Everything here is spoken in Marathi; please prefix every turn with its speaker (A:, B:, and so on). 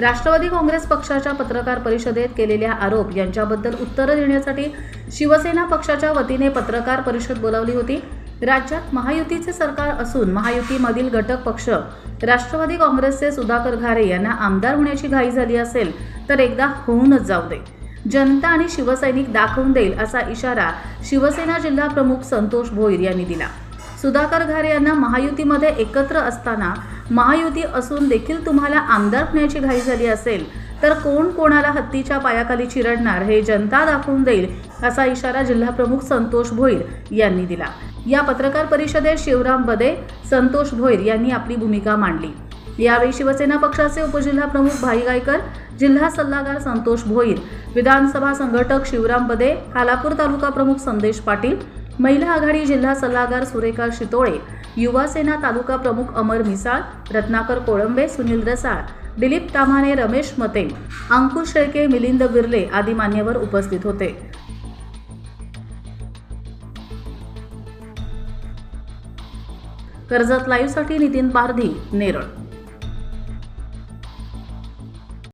A: राष्ट्रवादी काँग्रेस पक्षाच्या पत्रकार परिषदेत केलेल्या आरोप यांच्याबद्दल उत्तरं देण्यासाठी शिवसेना पक्षाच्या वतीने पत्रकार परिषद बोलावली होती. राज्यात महायुतीचे सरकार असून महायुतीमधील घटक पक्ष राष्ट्रवादी काँग्रेसचे सुधाकर घारे यांना आमदार होण्याची घाई झाली असेल तर एकदा होऊनच जाऊ दे. जनता आणि शिवसैनिक दाखवून देईल असा इशारा शिवसेना जिल्हा प्रमुख संतोष भोईर यांनी दिला. सुधाकर घारे यांना महायुतीमध्ये एकत्र असताना महायुती असून देखील तुम्हाला आमदार होण्याची घाई झाली असेल तर कोण कोणाला हत्तीच्या पायाखाली चिरडणार हे जनता दाखवून देईल असा इशारा जिल्हाप्रमुख संतोष भोईर यांनी दिला. या पत्रकार परिषदेत शिवराम बदे संतोष भोईर यांनी आपली भूमिका मांडली. यावेळी शिवसेना पक्षाचे उपजिल्हाप्रमुख भाई गायकर जिल्हा सल्लागार संतोष भोईर विधानसभा संघटक शिवराम बदे हालापूर तालुका प्रमुख संदेश पाटील महिला आघाडी जिल्हा सल्लागार सुरेखा शितोळे युवा सेना तालुका प्रमुख अमर मिसाळ रत्नाकर कोळंबे सुनील रसाळ दिलीप तामाने रमेश मते अंकुश शेळके मिलिंद बिर्ले आदी मान्यवर उपस्थित होते. कर्जत लाईव्हसाठी नितीन पारधी नेरळ.